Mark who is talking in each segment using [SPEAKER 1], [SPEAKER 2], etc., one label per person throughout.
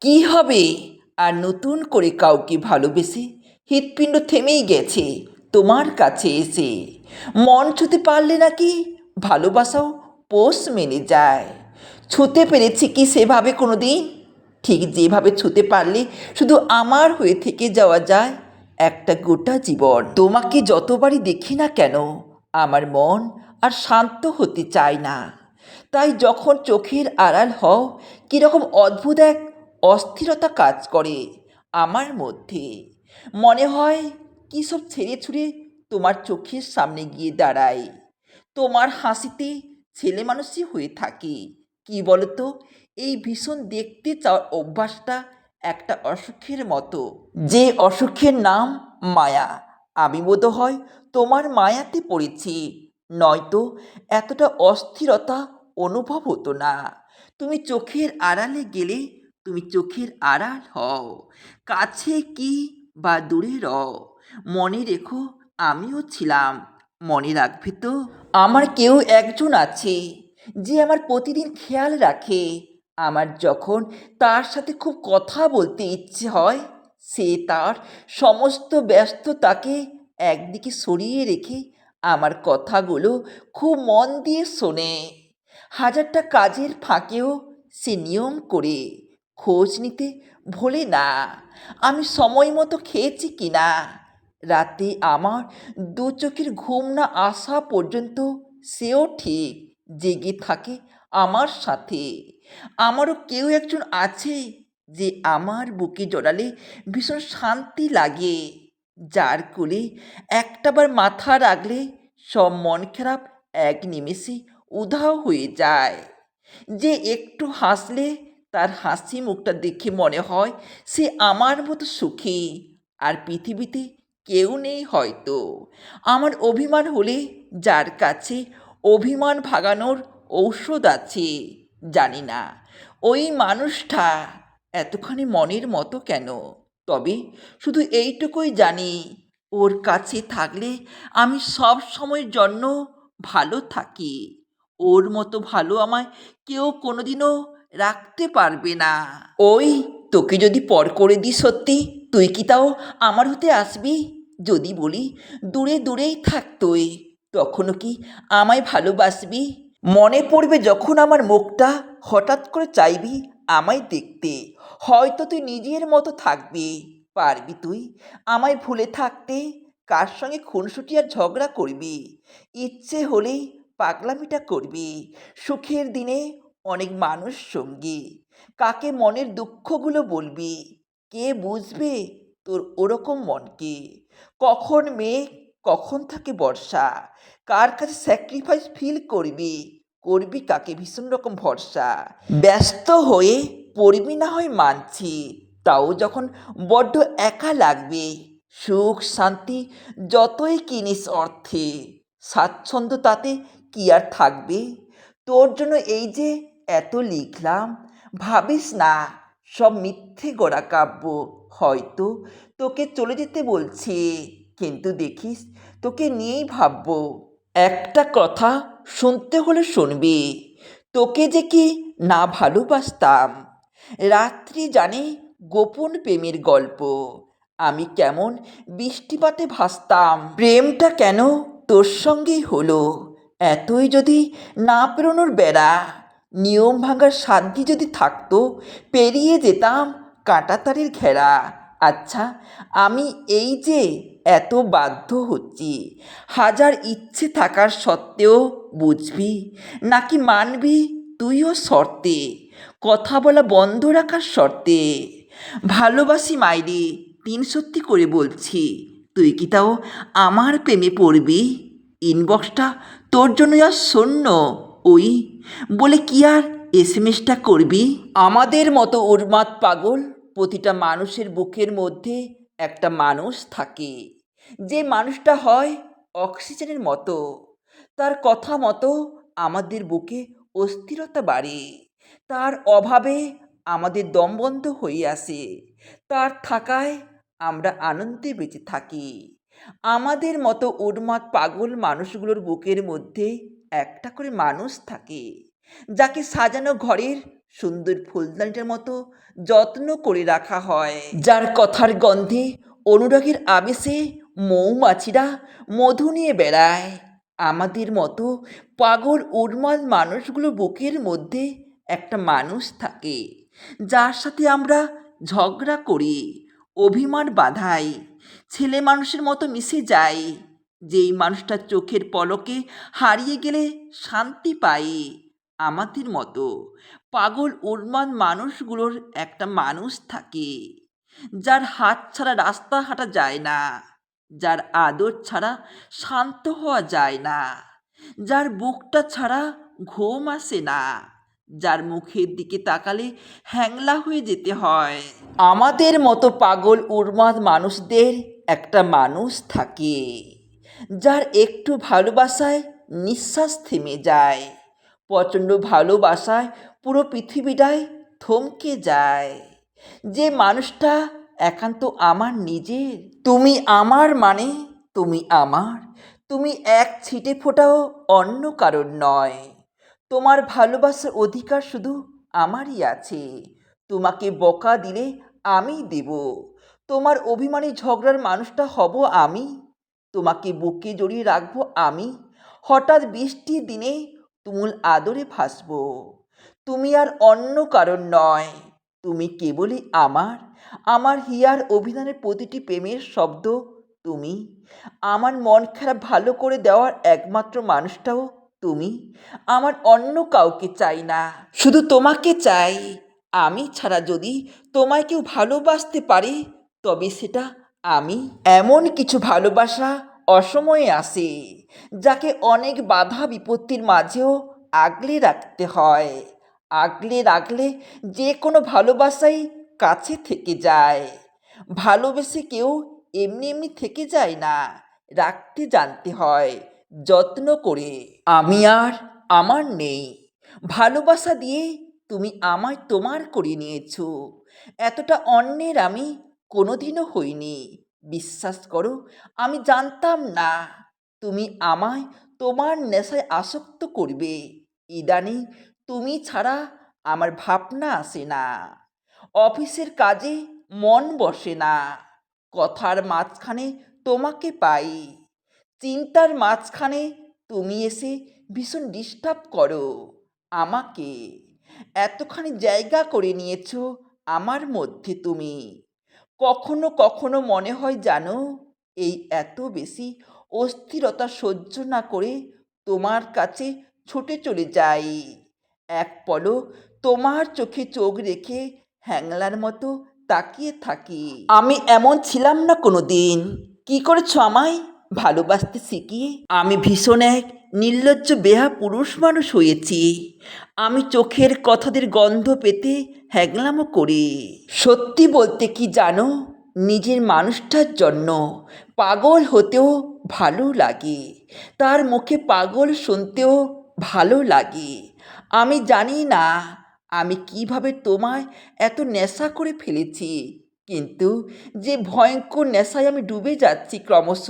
[SPEAKER 1] কি হবে? আর নতুন করে কাউকে ভালোবেসে হৃৎপিণ্ড থেমেই গেছে তোমার কাছে এসে। মন ছুতে পারলে নাকি ভালোবাসাও পোষ মেনে যায়। ছুতে পেরেছি কি সেভাবে কোনো দিন ঠিক যেভাবে ছুতে পারলে শুধু আমার হয়ে থেকে যাওয়া যায় একটা গোটা জীবন। তোমাকে যতবারই দেখি না কেন, আমার মন আর শান্ত হতে চায় না। তাই যখন চোখের আড়াল হও, কীরকম অদ্ভুত এক অস্থিরতা কাজ করে আমার মধ্যে। মনে হয়, কী সব ছেড়ে ছুড়ে তোমার চোখের সামনে গিয়ে দাঁড়াই তোমার হাসিতে ছেলে মানুষই হয়ে থাকি। কি বলতো, এই ভীষণ দেখতে চাওয়ার অভ্যাসটা একটা অসুখের মতো। যে অসুখের নাম মায়া। আমি বোধ হয় তোমার মায়াতে পড়েছি। নয়তো এতটা অস্থিরতা অনুভব হতো না। তুমি চোখের আড়ালে গেলে তুমি চোখের আড়াল হও, কাছে কি বা দূরে রও, মনে রেখো আমিও ছিলাম, মনে রাখবে তো আমার কেউ একজন আছে যে আমার প্রতিদিন খেয়াল রাখে, আমার যখন তার সাথে খুব কথা বলতে ইচ্ছে হয়, সে তার সমস্ত ব্যস্ততাকে একদিকে সরিয়ে রেখে আমার কথাগুলো খুব মন দিয়ে শোনে। হাজারটা কাজের ফাঁকেও সে নিয়ম করে। খোঁজ নিতে ভোলে না। আমি সময় মতো খেয়েছি কি না? রাতে আমার দু চোখের ঘুম না আসা পর্যন্ত সেও ঠিক জেগে থাকে আমার সাথে। আমারও কেউ একজন আছে যে আমার বুকে জড়ালে ভীষণ শান্তি লাগে, যার কোলে একটাবার মাথা রাখলে সব মন খারাপ এক নিমেষে উধাও হয়ে যায়। যে একটু হাসলে তার হাসি মুখটা দেখে মনে হয় সে আমার মতো সুখী। আর পৃথিবীতে কেউ নেই হয়তো। আমার অভিমান হলে যার কাছে অভিমান ভাগানোর ঔষধ আছে, জানি না। ওই মানুষটা এতখানি মনের মতো কেন? তবে শুধু এইটুকুই জানি, ওর কাছে থাকলে আমি সব সময়ের জন্য ভালো থাকি। ওর মতো ভালো আমায় কেউ কোনোদিনও রাখতে পারবে না। ওই, তোকে যদি পর করে দিই সত্যি, তুই কি তাও আমার হতে আসবি? যদি বলি, দূরে দূরেই থাক তুই, তখনও কি আমায় ভালোবাসবি? মনে পড়বে যখন আমার মুখটা হঠাৎ করে চাইবি আমায় দেখতে, হয়তো তুই নিজের মতো থাকবি। পারবি তুই আমায় ভুলে থাকতে, কার সঙ্গে খুনসুটি আর ঝগড়া করবি? ইচ্ছে হলেই পাগলামিটা করবি। সুখের দিনে অনেক মানুষ সঙ্গী। কাকে মনের দুঃখগুলো বলবি? কে বুঝবে তোর ওরকম মনকে কখন মেঘ, কখন থাকে বর্ষা? কার কাছে স্যাক্রিফাইস ফিল করবি? করবি কাকে ভীষণ রকম ভরসা? ব্যস্ত হয়ে পড়বি না হয় মানছি, তাও যখন বড্ড একা লাগবে। সুখ, শান্তি যতই কিনিস অর্থে, স্বাচ্ছন্দ্য তাতে কি আর থাকবে? তোর জন্য এই যে এত লিখলাম, ভাবিস না, সব মিথ্যে গড়া কাব্য। হয়তো তোকে চলে যেতে বলছি, কিন্তু দেখিস তোকে নিয়েই ভাববো। একটা কথা শুনতে হলে শুনবি, তোকে যে কি না ভালোবাসতাম। রাত্রি জানে গোপন প্রেমের গল্প, আমি কেমন বৃষ্টিপাতে ভাসতাম। প্রেমটা কেন তোর সঙ্গেই হলো? এতই যদি না পেরোনোর বেড়া, নিয়ম ভাঙার সাধ্যি যদি থাকতো, পেরিয়ে যেতাম কাঁটাতারের ঘেরা। আচ্ছা আমি এই যে এত বাধ্য হচ্ছি, হাজার ইচ্ছে থাকার সত্ত্বেও বুঝবি, নাকি মানবি তুইও শর্তে, কথা বলা বন্ধ রাখার শর্তে। ভালোবাসি মাইরি, তিন সত্যি করে বলছি, তুই কি তাও আমার প্রেমে পড়বি? ইনবক্সটা তোর জন্য আর শূন্য, ওই। বলে কি আর এস এম এসটা করবি? আমাদের মতো উন্মাদ পাগল প্রতিটা মানুষের বুকের মধ্যে একটা মানুষ থাকে। যে মানুষটা হয় অক্সিজেনের মতো। তার কথা মতো আমাদের বুকে অস্থিরতা বাড়ে। তার অভাবে আমাদের দম বন্ধ হয়ে আসে। তার থাকায় আমরা আনন্দে বেঁচে থাকি। আমাদের মতো উন্মাদ পাগল মানুষগুলোর বুকের মধ্যে একটা করে মানুষ থাকে, যাকে সাজানো ঘরের সুন্দর ফুলদানিটার মতো যত্ন করে রাখা হয়। যার কথার গন্ধে অনুরাগের আবেশে মৌমাছিরা মধু নিয়ে বেড়ায়। আমাদের মতো পাগল উন্মাদ মানুষগুলো বুকের মধ্যে একটা মানুষ থাকে, যার সাথে আমরা ঝগড়া করি, অভিমান বাঁধাই। ছেলে মানুষের মতো মিশে যায়, যেই মানুষটা চোখের পলকে হারিয়ে গেলে শান্তি পায় আমাদের মতো। পাগল উন্মাদ মানুষগুলোর একটা মানুষ থাকে, যার হাত ছাড়া রাস্তা হাঁটা যায় না, যার আদর ছাড়া শান্ত হওয়া যায় না, যার বুকটা ছাড়া ঘুম আসে না। যার মুখের দিকে তাকালে হ্যাংলা হয়ে যেতে হয়। আমাদের মতো পাগল উন্মাদ মানুষদের একটা মানুষ থাকে, যার একটু ভালোবাসায় নিঃশ্বাস থেমে যায়, প্রচণ্ড ভালোবাসায় পুরো পৃথিবীটাই থমকে যায়। যে মানুষটা একান্ত আমার নিজের, তুমি আমার মানে তুমি আমার, তুমি এক ছিটে ফোটাও অন্য কারণ নয়। তোমার ভালোবাসার অধিকার শুধু আমারই আছে। তোমাকে বকা দিলে আমি দেব। তোমার অভিমানী ঝগড়ার মানুষটা হব আমি। তোমাকে বুকে জড়িয়ে রাখব আমি। হঠাৎ বৃষ্টির দিনে তুমুল আদরে ভাসবো। তুমি আর অন্য কারণ নয়। তুমি কেবলই আমার। আমার হিয়ার অভিধানের প্রতিটি প্রেমের শব্দ তুমি। আমার মন খারাপ ভালো করে দেওয়ার একমাত্র মানুষটাও তুমি? আমার অন্য কাউকে চাই না। শুধু তোমাকে চাই। আমি ছাড়া যদি তোমায় কেউ ভালোবাসতে পারে, তবে সেটা আমি। এমন কিছু ভালোবাসা অসময়ে আসে, যাকে অনেক বাধা বিপত্তির মাঝেও আগলে রাখতে হয়। আগলে রাখলে যে কোনো ভালোবাসাই কাছে থেকে যায়। ভালোবেসে কেউ এমনি এমনি থেকে যায় না, রাখতে জানতে হয়। যত্ন করে। আমি আর আমার নেই। ভালোবাসা দিয়ে তুমি আমায় তোমার করে নিয়েছ। এতটা অন্যের আমি কোনোদিনও হইনি। বিশ্বাস করো, আমি জানতাম না তুমি আমায় তোমার নেশায় আসক্ত করবে। ইদানিং তুমি ছাড়া আমার ভাবনা আসে না। অফিসের কাজে মন বসে না। কথার মাঝখানে তোমাকে পাই। চিন্তার মাঝখানে তুমি এসে ভীষণ ডিস্টার্ব করো আমাকে। এতখানি জায়গা করে নিয়েছো আমার মধ্যে তুমি। কখনো কখনো মনে হয় জানো, এই এত বেশি অস্থিরতা সহ্য না করে তোমার কাছে ছুটে চলে যাই। এক পলক তোমার চোখে চোখ রেখে হ্যাংলার মতো তাকিয়ে থাকি। আমি এমন ছিলাম না কোনো দিন কী করেছ আমায়? ভালোবাসতে শিখিয়ে আমি ভীষণ এক নির্লজ্জ বেহা পুরুষ মানুষ হয়েছি। আমি চোখের কথাদের গন্ধ পেতে হ্যাংলামো করি। সত্যি বলতে কি জানো, নিজের মানুষটার জন্য পাগল হতেও ভালো লাগে। তার মুখে পাগল শুনতেও ভালো লাগে। আমি জানি না আমি কীভাবে তোমায় এত নেশা করে ফেলেছি, কিন্তু যে ভয়ঙ্কর নেশায় আমি ডুবে যাচ্ছি ক্রমশ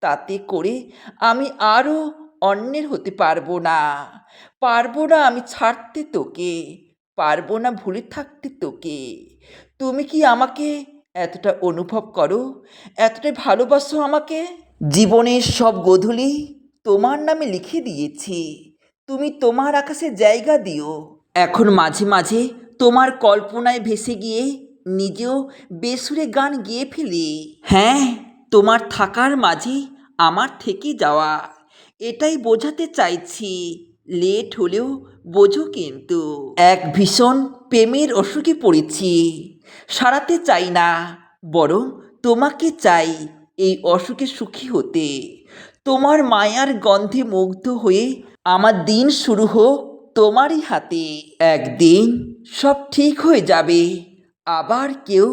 [SPEAKER 1] তাতে করে আমি আরও অন্যের হতে পারব না। পারব না আমি ছাড়তে তোকে, পারব না ভুলে থাকতে তোকে। তুমি কি আমাকে এতটা অনুভব করো? এতটাই ভালোবাসো আমাকে? জীবনের সব গোধূলি তোমার নামে লিখে দিয়েছি। তুমি তোমার আকাশে জায়গা দিও। এখন মাঝে মাঝে তোমার কল্পনায় ভেসে গিয়ে নিজেও বেসুরে গান গেয়ে ফেলি। হ্যাঁ তোমার থাকার মাঝে আমার থেকে যাওয়া। এটাই বোঝাতে চাইছি লেট হলেও বোঝো কিন্তু। এক ভীষণ প্রেমের অসুখে পড়েছি, সারাতে চাই না, বরং তোমাকে চাই এই অসুখে সুখী হতে। তোমার মায়ার গন্ধে মুগ্ধ হয়ে আমার দিন শুরু হোক তোমারই হাতে। একদিন সব ঠিক হয়ে যাবে, আবার কেউ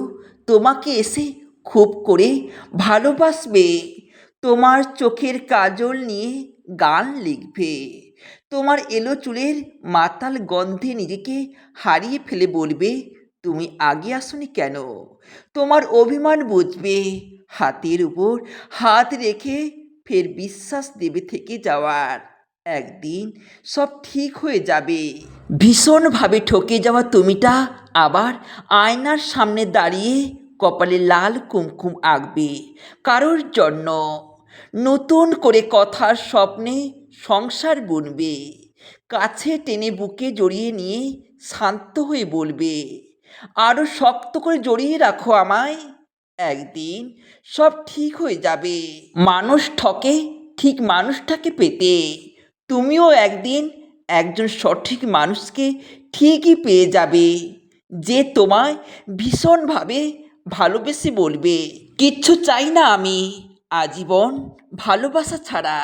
[SPEAKER 1] তোমাকে এসে খুব করে ভালোবাসবে। তোমার চোখের কাজল নিয়ে গান লিখবে। তোমার এলো চুলের মাতাল গন্ধে নিজেকে হারিয়ে ফেলে বলবে, তুমি আগে আসনি কেন? তোমার অভিমান বুঝবে, হাতের উপর হাত রেখে ফের বিশ্বাস দেবে থেকে যাওয়ার। একদিন সব ঠিক হয়ে যাবে। ভীষণভাবে ঠকে যাওয়া তুমিটা আবার আয়নার সামনে দাঁড়িয়ে কপালে লাল কুমকুম আঁকবে। কারোর জন্য নতুন করে কথার স্বপ্নে সংসার বুনবে। কাছে টেনে বুকে জড়িয়ে নিয়ে শান্ত হয়ে বলবে আরও শক্ত করে জড়িয়ে রাখো আমায়, একদিন সব ঠিক হয়ে যাবে। মানুষ ঠকে ঠিক মানুষটাকে পেতে, তুমিও একদিন একজন সঠিক মানুষকে ঠিকই পেয়ে যাবে, যে তোমায় ভীষণভাবে ভালোবেসে বলবে। কিচ্ছু চাই না আমি। আজীবন ভালোবাসা ছাড়া।